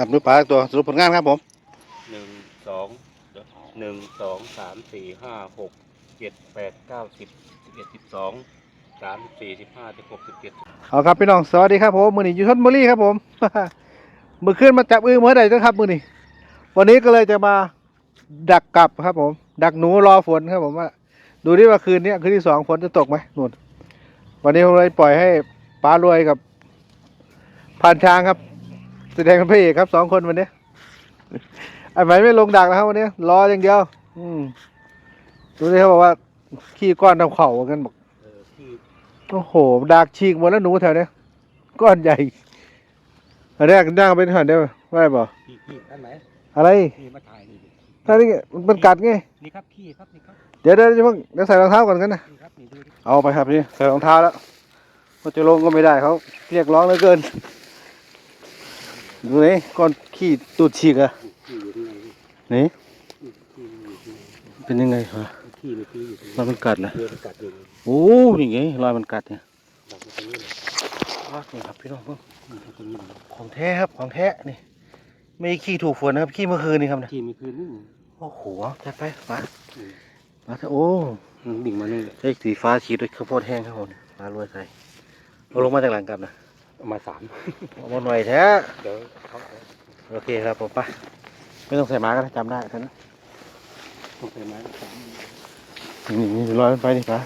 ครับดูปลาตัวสรุปผลงานครับผมหนึ่งสองหนึ่งสองสามสี่ห้าหกเจ็ดแปดเก้าสิบสิบเอ็ดสิบสองสามสิบสี่สิบห้าสิบหกสิบเจ็ดเอาครับพี่น้องสวัสดีครับผมมือนี้อยู่ชนบุรีครับผมมือขึ้นมาจับอึ้งเมื่อใดนะครับมือนี้วันนี้ก็เลยจะมาดักกลับครับผม ดักหนูรอฝนครับผมว่าดูดิว่าคืนนี้คืนที่สองฝนจะตกไหมนู่นวันนี้ผมเลยปล่อยให้ปลารวยกับพานช้างครับ แสดงเป็นพระเอกครับสองคนวันนี้ไอ้ไหมไม่ลงดักนะครับวันนี้รออย่างเดียว อืมดูดิเขาบอกว่า ขี้ก้อนทำเข่าว่ากันบอกเออที่โอ้โหดักฉีกหมดแล้วหนูแถวเนี้ยก้อนใหญ่อันแรกนั่งไปหันได้ไหมว่าบ่ที่ที่อันไหนอะไรที่มาถ่ายนี่ดิถ้านี่ไงมันกัดไงนี่ครับพี่ครับนี่ครับเดี๋ยวเดี๋ยวเดี๋ยวเพิ่งเดี๋ยวใส่รองเท้าก่อนกันนะนี่ครับนี่ดูดิเอาไปครับนี่ใส่รองเท้าแล้วก็จะลงก็ไม่ได้เขาเรียกร้องเหลือเกิน ดูนี่ก้อนขี้ตูดฉีกอะที่อยู่ที่ไหนนี่ที่อยู่ที่ไหนเป็นยังไงวะที่มีที่อยู่ที่รอยมันกัดเหรอเรือมันกัดอยู่โอ้ยไงรอยมันกัดเนี่ยดักมาตรงนี้เลยอ้าวนี่ครับพี่น้องเพิ่งนี่ครับตรงนี้เลยของแท้ครับของแท้นี่ไม่ขี้ถูกฝนนะครับขี้เมื่อคืนนี่ครับนะที่มีคืนนี่โอ้โหจัดไปมามาเถอะโอ้มันดิ่งมานี่เลยเลขสีฟ้าฉีดด้วยข้าวโพดแห้งครับผมมารวยใส่เอาลงมาจากหลังกลับนะเอา มาสามเอามาหน่อยแท้เดี๋ยวเขาเอาโอเคครับผมไปไม่ต้องใส่หมาก็ได้จำได้ท่านั้นต้องใส่ไม้สามนี่นี่รอยมันไปนี่ปะ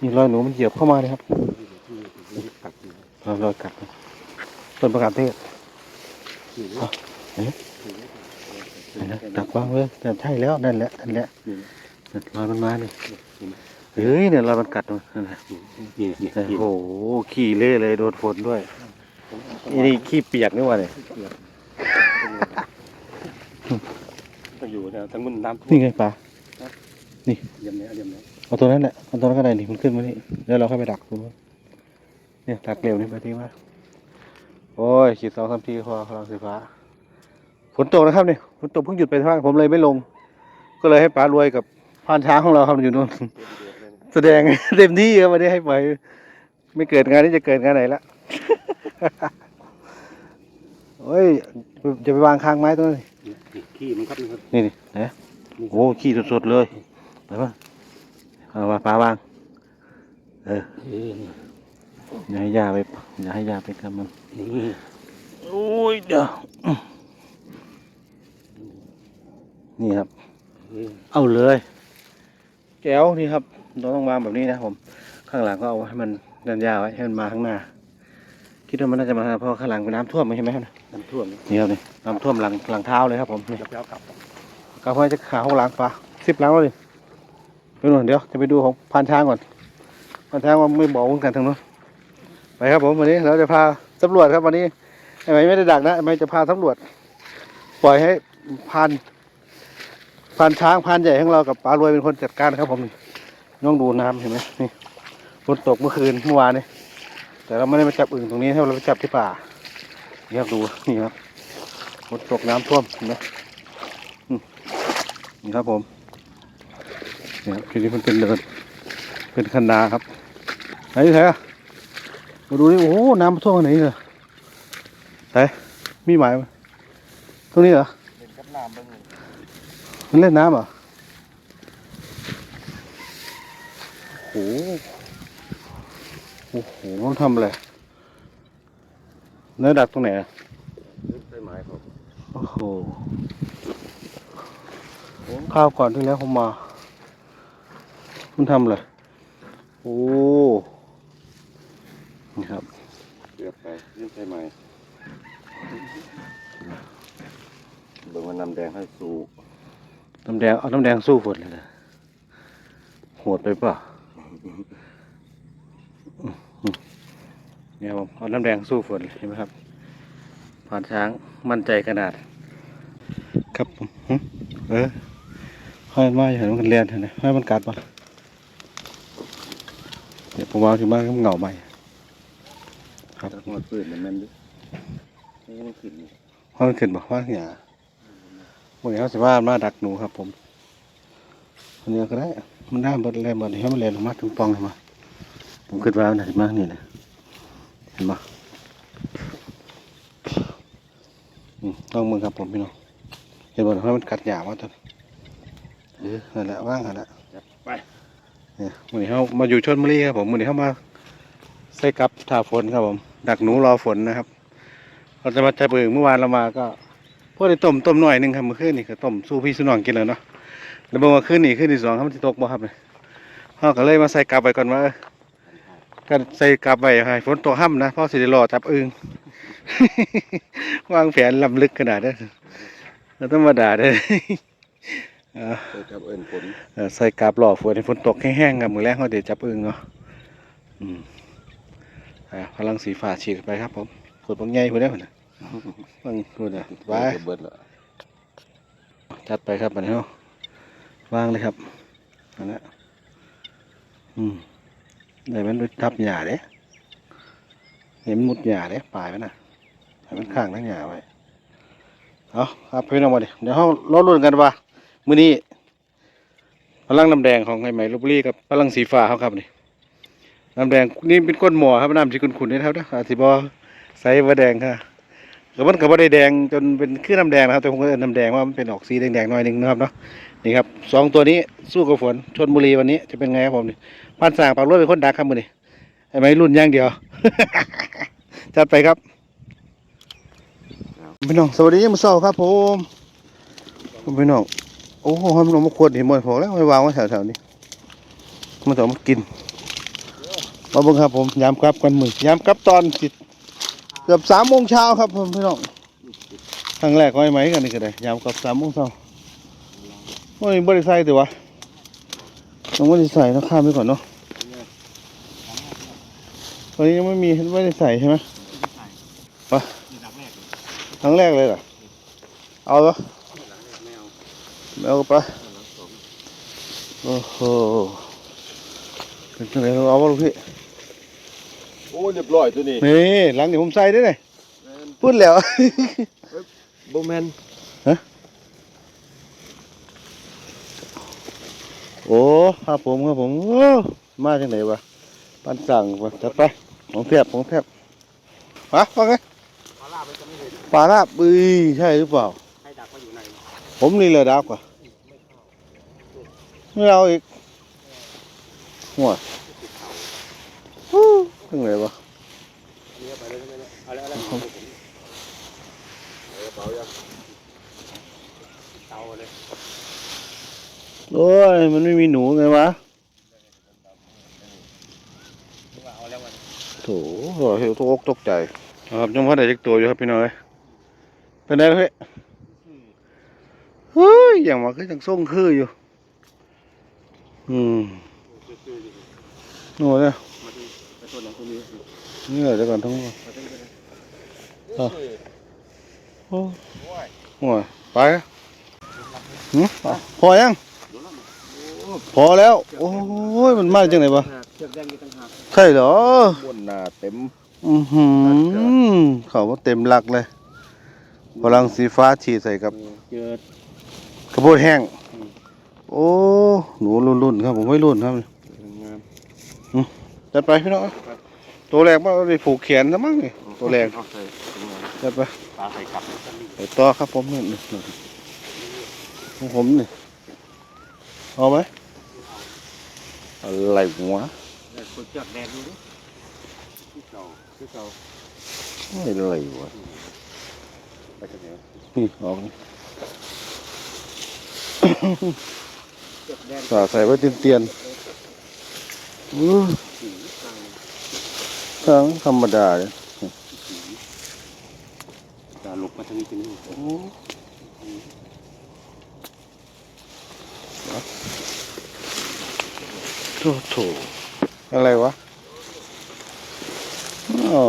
นี่รอยหนูมันเหยียบเข้ามาเลยครับที่ที่กัดอยู่รอยรอยกัดต้นประกาศเทศที่อะเอ๊ะเห็นไหมดักวางเลยแต่ใช่แล้วนั่นแหละนั่นแหละนั่นรอยมันมานี่ เฮ้ยเนี่ยรอยมันกัดมันนั่นแหละนี่นี่โอ้โหขี้เละเลยโดนฝนด้วยนี่นี่ขี้เปียกนี่หว่าเนี่ยต้องอยู่เนี่ยทั้งมันน้ำท่วมนี่ไงปลาเยี่ยมเลยเยี่ยมเลยเอาตัวนั้นแหละเอาตัวนั้นก็ได้นี่มันขึ้นมานี่แล้วเราค่อยไปดักดูเนี่ยดักเร็วนี่ไปที่ว่าโอ้ยขีดสองสามทีพอพลังสีฟ้าฝนตกนะครับเนี่ยฝนตกเพิ่งหยุดไปท่างผมเลยไม่ลง ก็เลยให้ปลารวยกับพานช้างของเราครับอยู่นู่น แสดงเต็มที่ครับวันนี้ให้ไปไม่เกิดงานนี้จะเกิดงานไหนละโอ้ยจะไปวางค้างไม้ตรงนั้นนนี่ขี้มันครับนี่ครับนี่นี่นะโอ้ขี้สดๆเลยไปป่ะเอามาปลาวางเออเอออย่าให้ยาไปอย่าให้ยาไปทำมันนี่โอ้ยเดี๋ยวนี่ครับ เออเอาเลยแก้วนี่ครับ เราต้องวางแบบนี้นะผม ข้างหลังก็เอาให้มันยันยาวไว้ให้มันมาข้างหน้า คิดว่ามันน่าจะมาเพราะข้างหลังเป็นน้ำท่วมใช่ไหมครับน้ำท่วมนี่ครับนี่น้ำท่วมหลังหลังเท้าเลยครับผมนี่จะไปเอากลับกาแฟจะขาห้องหลังปลาสิบหลังแล้วดิไปหน่อยเดี๋ยวจะไปดูของพานช้างก่อนพานช้างว่าไม่บอกเหมือนกันทางนู้นไปครับผมวันนี้เราจะพาสำรวจครับวันนี้ไอ้ไหมไม่ได้ดักนะไอ้ไหมจะพาสำรวจ ปล่อยให้พานพานช้างพานใหญ่ของเรากับปลารวยเป็นคนจัดการครับผมนี่ น้องดูน้ำเห็นไหมนี่ฝนตกเมื่อคืนเมื่อวานนี่แต่เราไม่ได้มาจับอึ่งตรงนี้ให้เราไปจับที่ป่านี่ครับดูนี่ครับฝนตกน้ำท่วมเห็นไหมนี่ครับผมเนี่ยครับทีนี้มันเป็นเดินเป็นคันนาครับไหนแท้มาดูนี่โอ้น้ำท่วมขนาดไหนเลยไหนมีหมายตรงนี้เหรอเป็นเล่นน้ำเหรอ โอ้โห โอ้โหมันทำอะไรเนื้อดักตรงไหนอะใบไม้ครับ โอ้โหข้าวก่อนที่แล้วผมมามันทำอะไร โอ้ นี่ครับเลือกไปยื่นใบไม้เบิ่งมันน้ำแดงให้สูบน้ำแดง เอาน้ำแดงสู้ฝนเลยนะโหดไปเปล่ะ เนี่ยผมเอาน้ำแดงสู้ฝนเห็นไหมครับผ่านช้างมั่นใจขนาด ครับผมหึเออให้มันมาอย่าให้มันเรียนเถอะนะให้มันกัดปะเดี๋ยวผมวางที่บ้านก็เหงาใหม่ ครับถ้าหัวปืนมันแม่นดินี่มันขึ้นนี่ว่ามันขึ้นบอกว่าหยาพวกนี้เขาสิว่ามาดักหนูครับผมอันนี้ก็ได้ มันน่าเบิดแรงเบิดให้มันแรงออกมาถึงปองเลยมาผมคิดว่ามันน่าสิมากนี่นะเห็นปะอืมต้องมึงครับผมพี่น้องเห็นบ่ให้มันกัดหยามาตัวนี้เออนั่นแหละว่างนั่นแหละไปเนี่ยมื้อนี้เฮามาอยู่ชลบุรีครับผมมื้อนี้เฮามาใส่กับท่าฝนครับผมดักหนูรอฝนนะครับ เราจะมาจับเองเมื่อวานเรามาก็พวกได้ต้มต้มหน่อยหนึงครับเมื่อคืนนี่ก็ต้มสู้พี่สู้น้องกินแล้วเนาะ แล้วเมื่อคืนนี่คืนที่สองครับมันจะตกบ่ครับเนี่ยเฮาก็เลยมาใส่กลับไปก่อนว่าเออก็ใส่กลับไปให้ฝนตกห้ำนะเพราะสิได้รอจับอึงวางแผนลำลึกขนาดนั้นเราธรรมดาได้อเออเปิดกับเอิญผลเออใส่กราบหล่อฝนให้ฝนตกแห้งๆครับมือแรกเขาเดี๋ยวจับอึงเนาะอืมอ่าพลังสีฟ้าฉีดไปครับผมฝนบางใหญ่พอได้ผลนะบางพูดนะไปเบิดละจัดไปครับอันนี้เนาะ วางเลยครับอันนั้นอืมได้มันไปทับหญ้าเด้เห็นมุดหญ้าเด้ปลายมันน่ะให้มันข้างทั้งหญ้าไว้เอาครับพี่น้องมาดิเดี๋ยวเรารอรุ่นกันว่ามื้อนี้พลังน้ำแดงของไอ้ไหมลพบุรีกับพลังสีฟ้าเขาครับนี่น้ำแดงนี่เป็นก้นหมอครับน้ำที่ขุ่นๆนี่เท่านะอาจสิบอใสว่าแดงค่ะแต่มันก็บ่ได้แดงจนเป็นคือน้ำแดงนะครับแต่ผมก็เอาน้ำแดงว่ามันเป็นออกสีแดงๆหน่อยหนึงนะครับเนาะ นี่ครับสองตัวนี้สู้กับฝนชนบุรีวันนี้จะเป็นไงครับผมนี่พันสางปากรถเป็นคนดักครับมือนี่ไอ้ไหมรุ่นย่างเดียว จัดไปครับพี่น้องสวัสดียามมื้อเช้าครับผมพี่น้องโอ้โหมันเอามาขวดเห็นหมดพอแล้วไปวางไว้แถวๆนี้มันต้องมากินมาบิ่งครับผมยามกลับกันมือยามกลับตอนสิเกือบสามโมงเช้าครับผมพี่น้องครั้งแรกก็ไอ้ไหมกันนี่ก็ได้ยามกับสามโมงเช้า โอ้ยบริใส่ตัววะต้องบริใส่ต้องข้ามไปก่อนเนาะตอนนี้ยังไม่มีไม่ได้ใส่ใช่ไหมปะครั้งแรกเลยเหรอ เอาเหรอเอาไปโอ้โหเป็นจังไงเอาวะลูกพี่ โอ้เรียบร้อยตัวนี้ นี่หลังเดี๋ยวผมใส่ได้เลยพูดแล้วโบแมน โอ้ครับผมครับผมโอ้มาจังไหนวะปันสั่งวะจัดไปของแทบของแทบฮะว่าไงปลาลาบจะไม่เห็นปลาลาบอุ้ยใช่หรือเปล่าให้ดักมาอยู่ในผมนี่เลยดักว่ะไม่เอาอีกหัวฮู้จังไหนวะ โอ้ย มันไม่มีหนูไงวะเอาแล้ววันโถเห็นตกอกตกใจครับยังพอได้จักตัวอยู่ครับพี่น้อยเป็นไงเฮ้ยเฮ้ยอย่างว่าคือจังส่งคืออยู่ อืมโน่เนี่ยมาดูไปตัวไหนตัวนี้นี่เดี๋ยวก่อนทั้งหมดมาดูไปเลยโอ้โหไปหึอะพอยัง พอแล้ว โอ้ยมันมาจังไหนวะเชือกแดงอยู่ต่างหากใช่เหรอม้วนหน้าเต็ม อือหือเขาว่าเต็มหลักเลยพลังสีฟ้าฉีดใส่กับเจอข้าวโพดแห้ง โอ้ หนูรุ่นๆครับผมไม่รุ่นครับงามจัดไปพี่น้องตัวแรกมาไปผูกแขนซะมั้งนี่ตัวแรกเอาใส่จัดไปปลาใส่กลับไปต่อครับผมนี่นี่นี่ของผมนี่เอาไหม อะไรวะคนเชือกแดงดูดิที่เก่าที่เก่าอะไรวะไปทางไหนนี่ออกนี่เชือกแดงสาใส่ไว้เตียนๆอื้อสีกลางทั้งธรรมดาเลยจะหลบมาทางนี้เป็นนี่ โถโถอะไรวะอ๋อ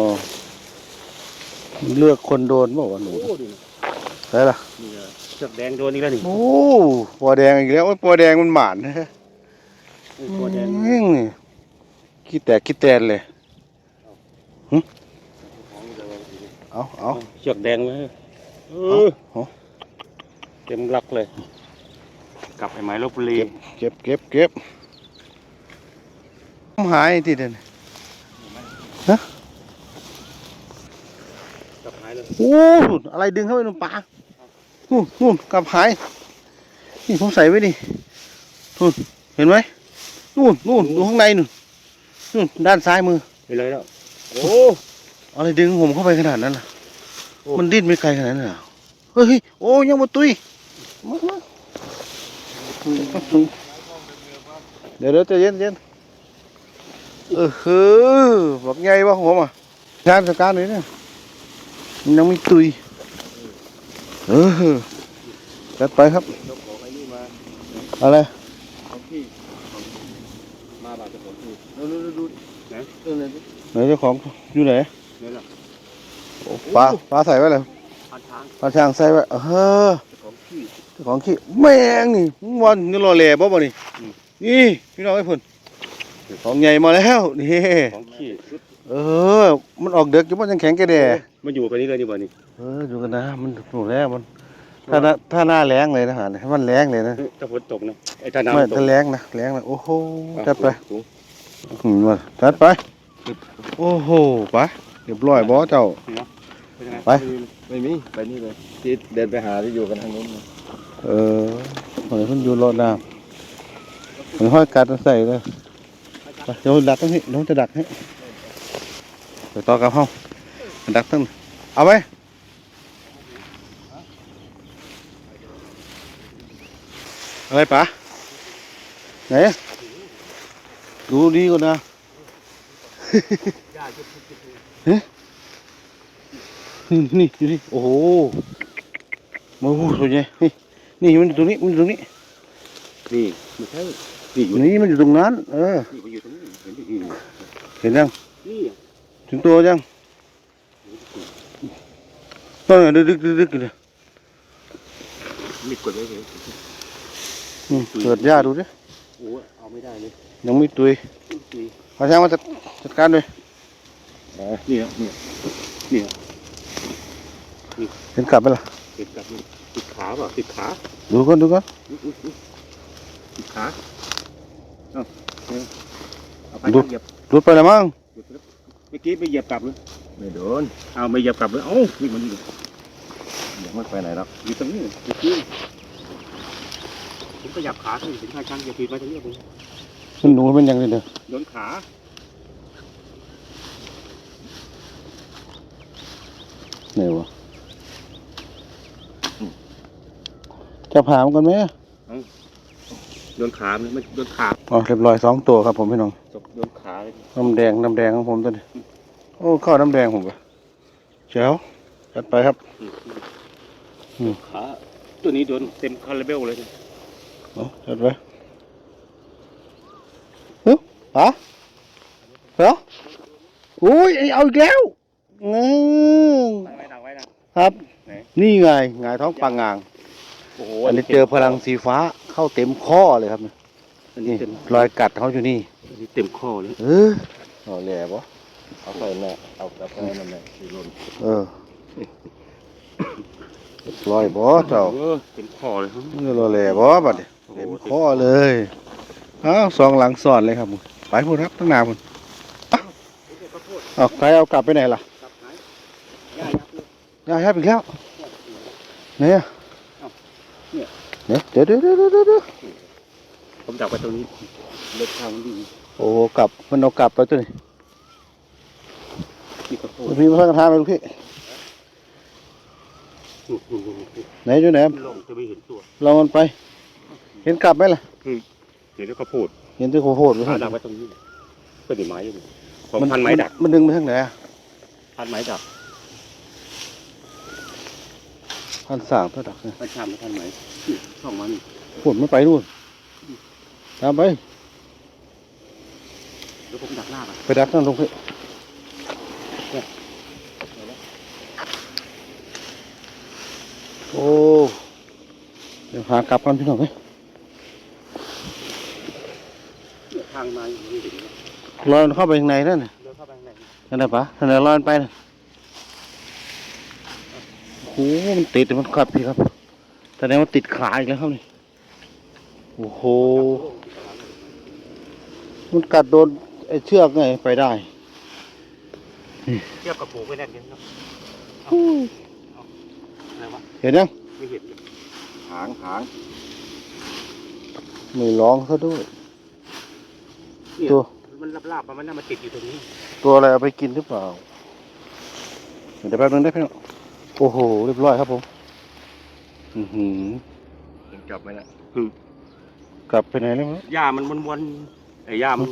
เลือกคนโดนบอกว่าวะหนูโอ้ดูใช่ล่ะนี่เชือกแดงโดนอีกแล้วนี่โอ้ปอแดงอีกแล้วโอ้ยปอแดงมันหมานนะตัวแดงอืมนี่ขี้แตกขี้แตนเลยหึเอาเอาเชือกแดงเลยเอเอาอเต็มลักเลย กลับไปไม้ลบบุรีเก็บเก็บเก็บ หายที่เด่นกลับไม้ายเลยโอ้หุ่นอะไรดึงเข้าไปในปลานู่นนู่นกลับหาย นี่ผมใส่ไว้ดินู่นเห็นไหมนู่นนู่นดูข้างในนู่นนู่นด้านซ้ายมือไปเลยแล้วโอ้อะไรดึงผมเข้าไปขนาดนั้นล่ะโอ้มันดิ้นไม่ไกลขนาดนั้นเหรอเฮ้ยโอ้ยังมาตุยมามาเดี๋ยวเดี๋ยวใจเย็นใจเย็น เออเฮ้อบอกไงวะผมอะงานจัดการน่อยเนี่ยมันยังไม่ตุย เออจัดไปครับ อะไรของพี่มาบาดเจ้าของพี่ดูดูดูไหนไหนเจ้าของอยู่ไหนปลาปลาใส่ไว้เลยพันช้างปลาช่างใส่ไว้เออของพี่ของขี้แม่งนี่วันนี่รอแหล่บ่บ่นี่นี่พี่น้องไอ้พุ่น ของใหญ่มาแล้ว นี่ ของพี่เออ มันออกเด็กอยู่มันยังแข็งแกแดมันอยู่ไปนี่เลยนี่บ่นี่เอออยู่กันนะ มันถูกแล้วมัน ถ้าหน้าถ้าหน้าแรงเลยนะฮะถ้ามันแรงเลยนะถ้าฝนตกนะไอ้ถ้าไม่น้ำตกถ้าแรงนะแรงนะโอ้โหจัดไปสูงอืมมาจัดไป โอ้โหไปเรียบร้อยบ่เจ้าเป็นยังงไปไม่มีไปนี่เลยที่เดินไปหาที่อยู่กันทางนู้นนะเออเหมือนคนอยู่รถน้ำเหมือนห้อยกัดมาใส่เลย ไปเดี๋ยวดักตรงนี้เดี๋ยวจะดักให้ไปต่อกับห้องดักตั้งเอาไหมอะไรปะไหนดูดีก่อนนะเฮ้ยนี่นี่ดูดิโอ้โหมาโอ้โหตัวใหญ่นี่นี่มันอยู่ตรงนี้มันอยู่ตรงนี้นี่ไม่ใช่ นี่อยู่นี่มันอยู่ตรงนั้น เออ นี่มันอยู่ตรงนี้เห็นดินี่เห็นยังนี่ถึงตัวยังต้นอะดึกดึกดึกดึกเลยมีกดไว้เลยอืมเปิดหญ้าดูดิโอ้เอาไม่ได้เลยยังไม่ตุยนี่พาช่างมาจัดจัดการด้วยนี่นี่นี่เห็นกลับไปล่ะติดกับนี่ติดขาเปล่าติดขา ดูก่อนดูก่อนอุ๊ยอุ๊ยอุ๊ย ติดขาเอาเอาเอาไปเหยียบรุดไปแล้วมั้งหยุดแล้วเมื่อกี้ไปเหยียบกลับเลยไม่โดนเอาไม่เหยียบกลับเลยเอ้านี่มันอยู่ยังไม่ไปไหนหรอกอยู่ตรงนี้เมื่อกี้ผมขยับขาขึ้นถึงข้างช่างอย่าผิดมาตรงนี้ผมมันหนูเป็นยังไงเด้อโดนขาไหนวะจะพามันกันไหม โดนขามันมันโดนขาอ๋อเรียบร้อยสองตัวครับผมพี่น้องตกโดนขาเลยน้ำแดงน้ำแดงของผมตัวนี้โอ้เข้าน้ำแดงผมปะเจ้าจัดไปครับอืมขาตัวนี้โดนเต็มคาราเบลเลยเอาจัดไปเฮ้ยปะเหรออุ้ยเอาอีกแล้วอืมดังไว้ดังไว้นะครับไหนนี่ไงไงายท้องปลางงางโอ้โหอันนี้เจอพลังสีฟ้า เข้าเต็มข้อเลยครับ อันนี้นี่เต็มรอยกัดเขาอยู่นี่ อันนี้เต็มข้อเลยเออเอาแหล่บ่เอาใส่แน่เอากลับไปนั่นแหละที่ลนเออรอยบ่เจ้าออเต็มข้อเลยครับนี่รอยแหล่บ่บัดนี้โอ้โหเต็มข้อเลยเอ้าวสองหลังซ้อนเลยครับมึงไปพูดครับตั้งนานพุ่นเอาใครเอากลับไปไหนล่ะกลับไหนย่ายับเลยยายครับอีกแล้วไหนอะเอ้าเนี่ย เนี่ย เดี๋ยวเดี๋ยวเดี๋ยวเดี๋ยวเดี๋ยวผมจับไปตรงนี้เล็กทางมันดีโอ้กลับมันเอากลับไปตัวนี้นี่กระโปงลูกพี่มาพักกระทาไปลูกพี่ไหนอยู่ไหนลงจะไม่เห็นตัวลองมันไป เห็นกลับไหมล่ะเห็นแล้วก็โพดเห็นที่โคโพดขาดักไว้ตรงนี้เป็นไม้อยู่ผมพันไม้ดักมันดึงไปทางไหนอะพันไม้ดัก พันสามเท่าดักเนี่ยพันชามพันไม้นี่ช่องมันโหดไม่ไปนู่นตามไปแล้วผมดักหน้าไปไปดักนั่นลงพี่โอ้เดี๋ยวหากลับกันพี่น้องเอ้ยเนี่ยทางมาอยู่นี่เห็นไหมลอยมันเข้าไปข้างในนั่นน่ะเดินเข้าไปข้างในนั่นแหละปะนั่นแหละลอยมันไปน่ะ โอ้โหมันติดมันขับพี่ครับแสดงว่าติดขาอีกแล้วครับนี่โอ้โหมันกัดโดนไอ้เชือกไงไปได้เทียบกับผูกไว้แน่นกันเนาะอะไรวะเห็นยังไม่เห็นเลยหางหางไม่ร้องซะด้วยเนี่ยตัวมันลาบๆมันน่ามาติดอยู่ตรงนี้ ตัวอะไรเอาไปกินหรือเปล่าเดี๋ยวแป๊บนึงได้พี่น้อง โอ้โห เรียบร้อยครับผม อือหือยังจับไหมนะกลับไปไหนแล้วมั้งหญ้ามันวนๆไอ้หญ้ามัน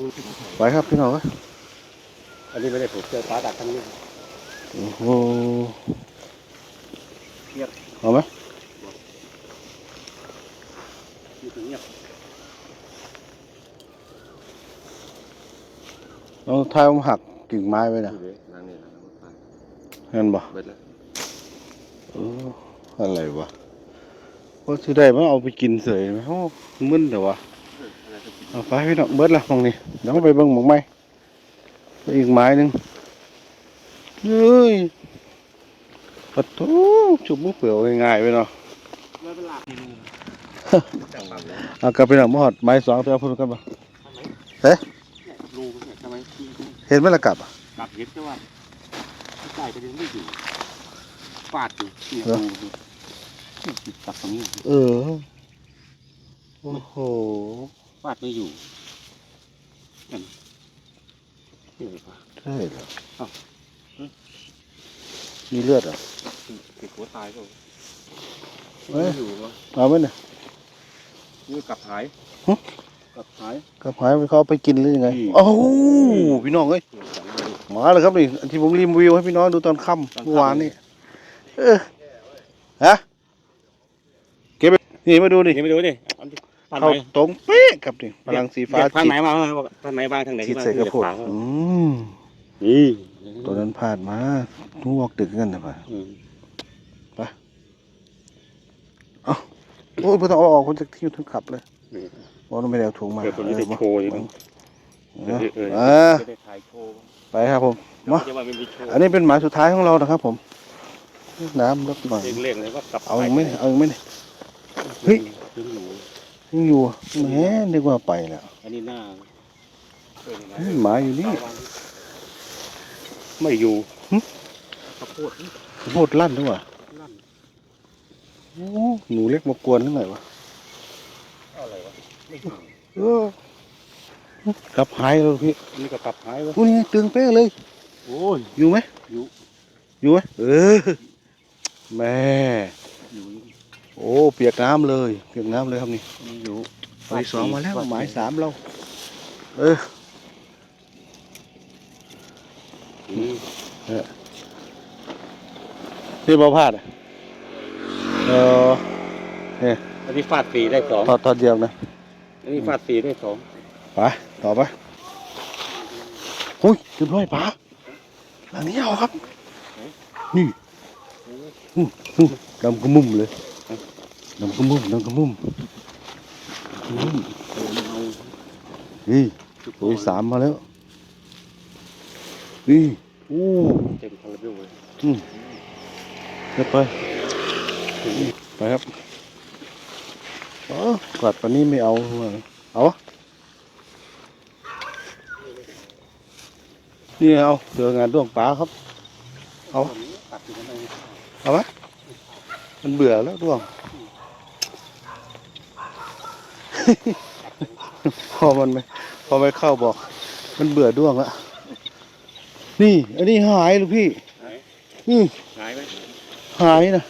ไปครับพี่น้องเอ้ยอันนี้ไม่ได้ผมเจอปลาดักทั้งนี้โอ้โหเพียบเอาไหมอยู่ตรงเนี้ยเอาท้ายผมหักกิ่งไม้ไว้นะนี่เลยนั่งนี่นะนั่งรถไฟเห็นบ่เบิดแล้วเอออะไรวะว่าสิได้มาเอาไปกินเสยไหมโอ้มึนเดี๋ยววะอะไรก็กินเอาไปพี่น้องเบิดละมองนี่เดี๋ยวเราไปเบิ่งหมองไม้ไปอีกไม้หนึงเฮ้ยปัดโถจุบมือเปลือกง่ายๆไปเนาะไม่เป็นหลักรูจับปากแล้วเอากลับไปหน่อยมาหอดไม้สองตัวพูดกันบ่ทำไมเอ๊ะเนี่ยรูมันเนี่ยทำไมที่เห็นไหมละกลับอะกลับเห็นแต่ว่าใต้ประเด็นไม่อยู่ ฟาดอยู่เนี่ยเหรอรูนี่กลับตรงนี้เออ โอ้โห ฟาดไม่อยู่นั่นนี่เลยปะใช่เหรออ้าวมีเลือดเหรอะติดหัวตายก็เอ้ยไม่อยู่วะเอาไหมเนี่ยนี่กลับหายหึกลับหาย กระเพายไปเขาเอาไปกินหรือยังไงอืม โอ้โหพี่น้องเอ้ยเดี๋ยวสั่งเลยมาเลยครับนี่ที่ผมรีวิวให้พี่น้องดูตอนค่ำตอนค่ำเมื่อวานนี่ เออฮะเก็บไปนี่มาดูดิเดี๋ยวไปดูดิเอาดิพันเข้าไหนตรงเป๊ะครับนี่พลังสีฟ้าเดี๋ยวพันจิตไหนมาพันไหนบ้างทางไหนจิตบ้างใส่กระโปรงเดี๋ยวขวางอืมนี่ตัวนั้นพลาดมาทุกออกดึกกันนะป่ะอืมโอ้ยไม่ต้องเอาออกคนจากที่ถึงขับเลยนี่เพราะเราไม่ได้เอาถุงมาเดี๋ยวคนนี้จะโชว์นี่มั้งเออเออ เออจะได้ถ่ายโชว์ไปครับผมมาจะว่ามันมีโชว์อันนี้เป็นหมายสุดท้ายของเรานะครับผม น้ำลดหน่อย เร่งๆเลยว่ากลับเอาอีกไหมเอาอีกไหมเนี่ย เฮ้ย ถึงหนูยังอยู่แหมนึกว่าไปแล้วอันนี้หน้าเออเฮ้ยหมาอยู่นี่ ไม่อยู่หึ ข้าวโพดโคตรลั่นด้วยว่ะนั่นโอ้หนูเล็กมากวนหรือไงวะอะไรวะไม่อยู่เออกลับหายแล้วพี่อันนี้ก็กลับหายวะโอ้นี่ไงตึงเป๊ะเลย โอ้ย อยู่ไหมอยู่ อยู่ไหมเออ แม่อยู่โอ้เปียกน้ำเลย เปียกน้ำเลยครับนี่มีอยู่หมายสองมาแล้วหมายสามเรา เอออืมนี่บอพลาดอะเอออันนี้ฟาดสี่ได้สองตอนตอนเดียวนะอันนี้ฟาดสี่ได้สองไปต่อไปหุ้ยเรียบร้อยป๋าหลังนี้เอาครับ นี่อื้ออื้อ ดำกระมุ่มเลยดำกระมุ่มดำกระมุ่มอืออมันเอานี่ตัวที่สามมาแล้วนี่อู้เต็มคาราเบลเลยเรียบไปไปครับอ๋อกลัดวันนี้ไม่เอาเอานี่เอาเจองานด้วงปลาครับ เอา ตัดอยู่ข้างใน เอาไหมมันเบื่อแล้วด้วง พอมันไม่พอไม่เข้าบอก มันเบื่อด้วงแล้วนี่ อันนี้หายลูกพี่หายนี่หายไหมหายนะ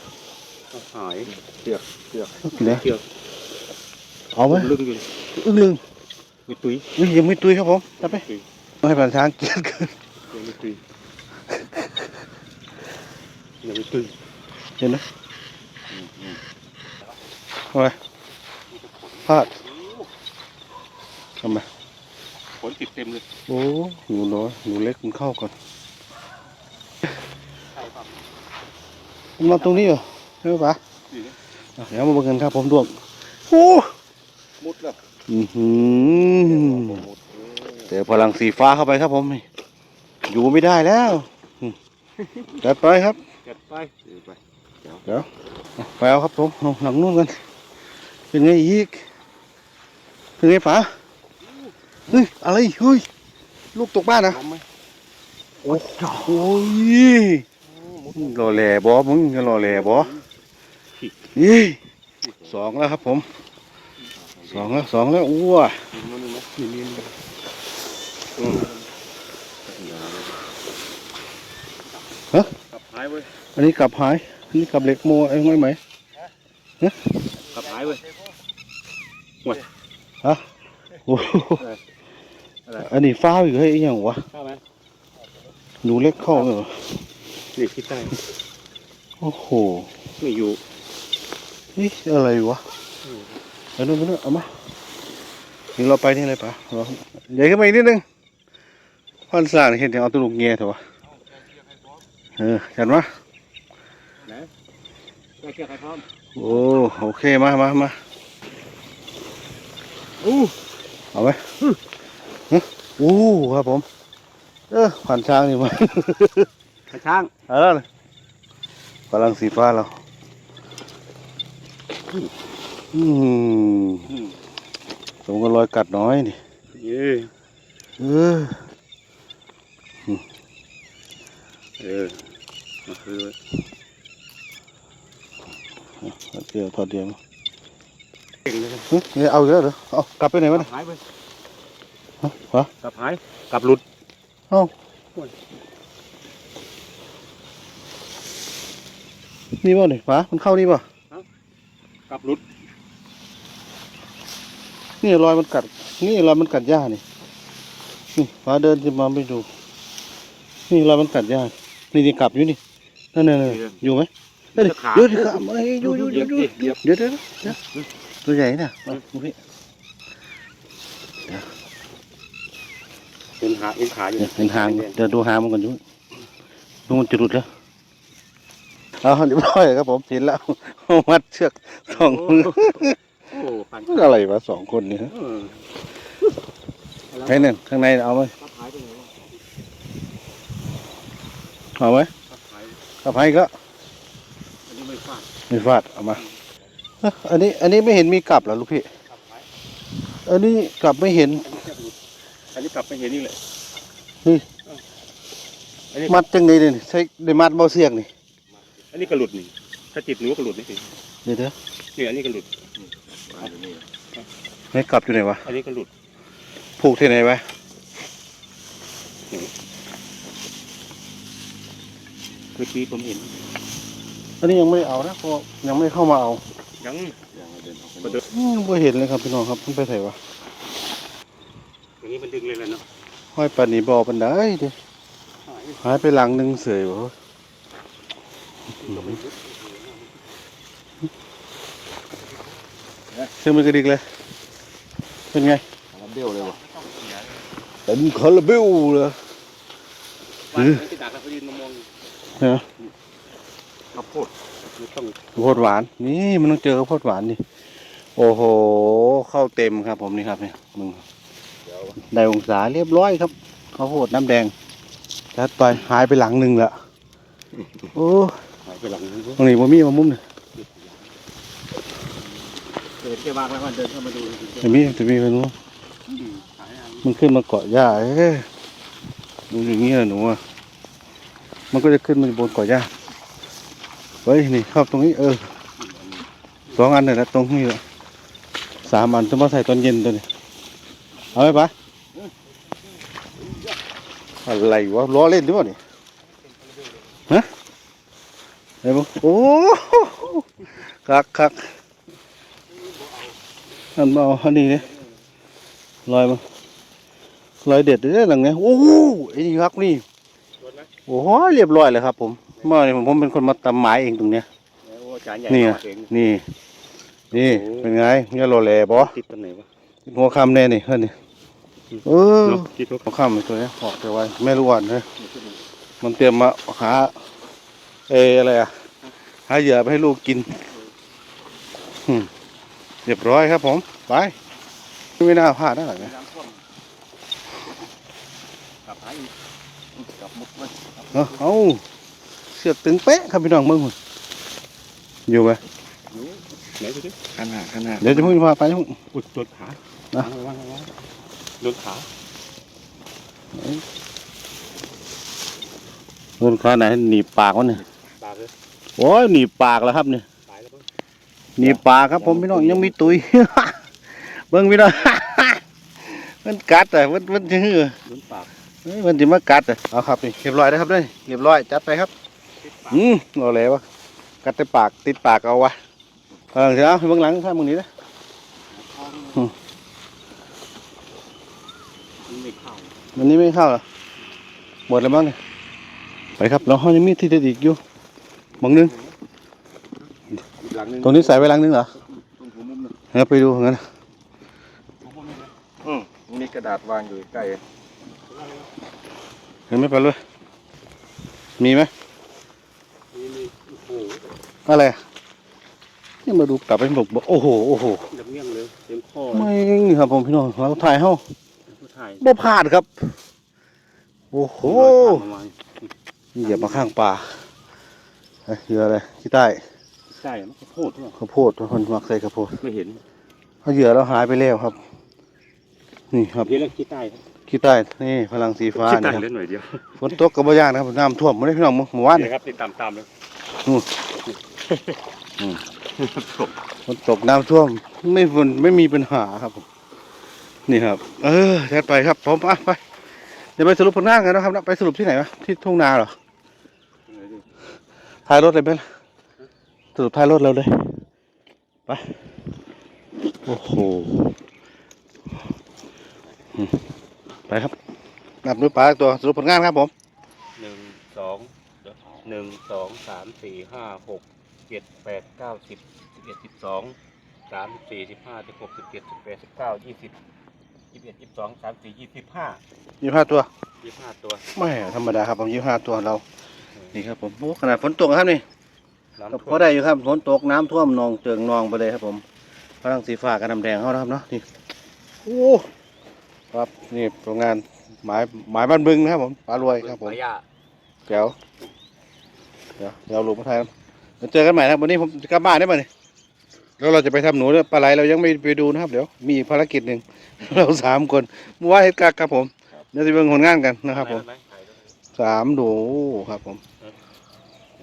หายกี่นะเกี่ยวเอาไหมลึงอยู่อึ้งลึงมีตุ้ยนี่ยังไม่ตุยครับผมจับไปตุยไม่ให้ผ่านช้างเกลียดเกิน ยังมีตุ้ยยังมีตุ้ยเห็นไหมทำไมพลาดทำไมผลติดเต็มเลย โอ้หนูน้อยหนูเล็กมันเข้าก่อนใช่ครับมันมาตรงนี้เหรอใช่ไหมปะนี่อะเดี๋ยวมาเบิ่งกันครับผมดวงโอ้มุดแล้วอื้อหือมุดเจอพลังสีฟ้าเข้าไปครับผม อยู่ไม่ได้แล้วอืมจัดไปครับ ไปถือไปอะไปเอาครับผมหลังนู่นกันเป็นไงอีกเป็นไงป๋าเฮ้ยอะไรเฮ้ยลูกตกบ้านนะโอ้โหยรอแหล่บ่มึงจะรอแหล่บ่ยี่สองแล้วครับผมสองแล้วสองแล้วอ้วฮะหายเว้ย อันนี้กลับหาย อันนี้กลับเหล็กโมไอ้ไงไหมกลับหายเว้ยโอ้โหอะไรอันนี้ฟ้าวอีกเฮ้ยไอ้หยังวะเข้าไหมหนูเล็กเข้าเหรอนี่คิดได้โอ้โหไม่อยู่นี่อะไรวะเอาดูนไปนู่นเอามาเดี๋ยวเราไปนี่เลยปะเราใหญ่ขึ้นมาอีกนิดนึงพันสร้างนี่เห็นยังเอาตัวลูกเงี้ยเถอะวะเออจัดมา แก้ไขพร้อมโอ้โอเคมามามาอู้เอาไหมฮึโอ้ครับผม เออผ่านช้างนี่มาช้างเออพลังสีฟ้าเราอืมสมกับรอยกัดน้อยนี่เย้เออเออมาคือ เดี๋ยวถอดเดียวเก่งเลยเฮ้ยเนี่ยเอาอีกแล้วเหรอเอากลับไปไหนกวะลัเนี่บยหายไปฮะกลับหายกลับหลุดนี่บ่เนี่ยฟ้ามันเข้านี่บ่กลับหลุด นี่รอยมันกัด นี่รอยมันกัดหญ้านี่นี่ฟ้าเดินจะมาไปดู นี่รอยมันกัดหญ้านี่นี่กลับอยู่นี่นั่นนั่นนั่นอยู่ไหม เดี๋ยวขาเดี๋ยวเดี๋ยวเอ้ยอยู่อยู่อยู่อยู่เหยียบเดี๋ยวเดี๋ยวเดี๋ยวตัวใหญ่น่ะมาดูพี่เป็นหาเอ็นขาอยู่เดี๋ยวเห็นหางเดี๋ยวดูหางมันก่อนอยู่ดูมันจะหลุดแล้วเอาเรียบร้อยครับผมเห็นแล้วมัดเชือกสองมือโอ้ผ่านอะไรวะสองคนนี่ฮะเออให้นั่นข้างในเอาไหมกลับหายไปไหนวะเอาไหมกลับหายกลับให้ก็อันนี้ ไม่ฟาดไม่ฟาดเอามาเอ้ออันนี้อันนี้ไม่เห็นมีกลับเหรอลูกพี่กลับหายอันนี้กลับไม่เห็น อันนี้แค่หลุดอันนี้กลับไปเห็นนี่แหละนี่อันนี้มัดจังเลยนี่ใช้ได้มัดเบาเสียงนี่ อันนี้ก็หลุดนี่ ถ้าจิตหนูก็หลุดนี่สิเดี๋ยวเดี๋ยวนี่อันนี้ก็หลุดให้กลับอยู่ไหนวะ อันนี้ก็หลุด ผูกที่ไหนไว้เมื่อกี้ผมเห็น อันนี้ยังไม่ได้เอานะเพราะยังไม่ได้เข้ามาเอายังอืมไม่เห็นเลยครับพี่น้องครับมันไปไหนวะอย่างนี้มันดึงเลยแหละเนาะห้อยปันนี่บอปันได้เดิหายไปหลังหนึ่งเสยวะเชื่อมันกระดิกเลย เป็นไงเบี้ยวเลยวะเต็มคาราเบลเลยว่าที่ดักแล้วเขายืนมามองอยู่เนาะ ข้าวโพดไม่ต้องข้าวโพดหวาน นี่มันต้องเจอข้าวโพดหวานนี่โอ้โห เข้าเต็มครับ ผมนี่ครับเนี่ยมึงได้องศาเรียบร้อยครับข้าวโพดน้ำแดงจัดไปหายไปหลังหนึ่งละโอ้หายไปหลังนี้ตรงนี้บ่มีมามุมนี่เดินแค่วางแล้วมันเดินเข้ามาดูจะมีจะมีไปนู้นหายอันมันขึ้นมาเกาะหญ้าเอ้ยดูอย่างนี้แหละหนูอะมันก็จะขึ้นมาบนเกาะหญ้า เฮ้ยนี่เข้าตรงนี้เออสองอันเลยนะตรงนี้แหละสามอันจะมาใส่ตอนเย็นตัวนี้เอาไหมปะอะไรวะล้อเล่นหรือเปล่านี่ฮะไอ้บุโอ้คักคักอันเอาอันนี้เนี่ยลอยมาลอยเด็ดเลยหลังเนี้ยโอ้โหไอ้นี่ครับนี่โอ้โหเรียบร้อยเลยครับผม เมื่อนี้ผมเป็นคนมาตำหมายเองตรงเนี้ยโอ้จานใหญ่นี่ไงเองนี่ นี่โอ้เป็นไงเนี่ยโรแลบอติดตรงไหนวะหัวคำแน่นี่เฮ้ยนี่เออเนาะติดทุกหัวคำไอ้ตัวเนี้ยออกไปไว้ไม่รู้วันนะมันเตรียมมาหาเอออะไรอะหาเหยื่อไปให้ลูกกินอืมเรียบร้อยครับผม ไป ไม่น่าพลาดนะหรอกนะน้ำท่วมกลับหายอีกกลับมุดไว้เอา เอาเสือกตึงเป๊ะครับพี่น้องมึงอยู่ไหมไหนดูดิขนาดขนาดเดี๋ยวจะพึ่งพาไปพึ่งอุดโดนขานะระวังระวังโดนขาโดนขาไหนหนีบปากมันเนี่ยโอ้ยหนีบปากแล้วครับเนี่ยตายแล้วมั้งหนีบปากครับ ผมพี่น้องยังมีตุยเบิ่งพี่น้องมันกัดแต่มันมันจะหื้อลุ้นปากเอ้ยมันจะมากัดอะเอาครับนี่เรียบร้อยนะครับเด้ยเรียบร้อยจัดไปครับติดปาก อืมเอาเลยวะกัดแต่ปากติดปากเอาวะเออเดี๋ยวเอาเบื้องหลังข้างมึงนี้นะอืมมันไม่เข้ามันนี้ไม่เข้าเหรอหมดแล้วมั้งเนี่ยไปครับเราห้องยังมีที่เด็ดอีกอยู่หมองนึงอีกหลังหนึงตรงนี้ใส่ไว้หลังนึงเหรอตรงหัวมุมน่ะเออไปดูงั้นนะอืมมีกระดาษวางอยู่ใกล้เห็นไหมไปเลยมีไหมนี่นี่โอ้โหอะไรอะนี่มาดูกลับไปบอกบอกโอ้โหโอ้โหดับเงี้ยงเลยเต็มข้อไม่ครับผมพี่น้องเราถ่ายเฮ้าผู้ถ่ายบ่พลาดครับ โอ้โหประมาณเหยียบมาข้างป่าเอ้ยเหยื่ออะไรขี้ใต้ใช่มันโคตรข้าวโพดคนมักใส่ข้าวโพดไม่เห็นเขาเหยื่อแล้วหายไปแล้วครับ นี่ครับเห็นแล้วขี้ใต้ขี้ใต้นี่พลังสีฟ้าขี้นี่ใต้ครับเหลือหน่อยเดียวฝนตกกับบ่ยากนะครับน้ำท่วมไม่ได้พี่น้องหมู่บ้านนี่นี่ครับติดตามตามเลย ฝนตกน้ำท่วม ไม่ฝนไม่มีปัญหาครับผมนี่ครับ เออแทดไปครับผมอะไปเดี๋ยวไปสรุปผลงานกันนะครับนะไปสรุปที่ไหนวะที่ทุ่งนาเหรอท้ายรถเลยไหมล่ะสรุปท้ายรถเราเลยไปโอ้โหอืมไปครับนับด้วยปลาตัวสรุปผลงานครับผมหนึ่งสอง หนึ่งสองสามสี่ห้าหกเจ็ดแปดเก้าสิบสิบเอ็ดสิบสองสามสิบสี่สิบห้าสิบหกสิบเจ็ดสิบแปดสิบเก้ายี่สิบยี่สิบเอ็ดยี่สิบสองสามสี่ยี่สิบห้ายี่ห้าตัวยี่สิบห้าตัวไม่ธรรมดาครับผมยี่ห้าตัวเรานี่ครับผมโอ้ขนาดฝนตกนะครับนี่น้ำก็ท่พวอมได้อยู่ครับฝนตกน้ำท่วมนองเจิงนองไปเลยครับผมพลังสีฟ้ากับน้ำแดงเขานะครับเนาะนี่โอ้ครับนี่โรงงานหมายหมายบ้านบึงนะครับผมปลารวยครับผมปลาย่าแก้ว เดี๋ยวเดี๋ยวลงมาถ่ายเดี๋ยวเจอกันใหม่นะครับวันนี้ผมจะกลับบ้านได้ไหมเนี่ยแล้วเราจะไปทำหนูเนี่ยปลาไหลเรายังไม่ไปดูนะครับ เดี๋ยวมีภารกิจหนึ่งเราสามคนมัวาเฮ็ดกักครับผมเดี๋ยวจะเบิ่งผลงานกันนะครับ ผมสามหนูครับผม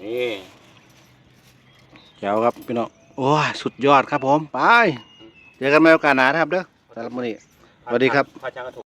นี่แก้วครับพี่น้องโอ้ยสุดยอดครับผมไปเจอกันใหม่โอกาสหน้านะครับเด้อสำหรับวันนี้สวัสดีครับ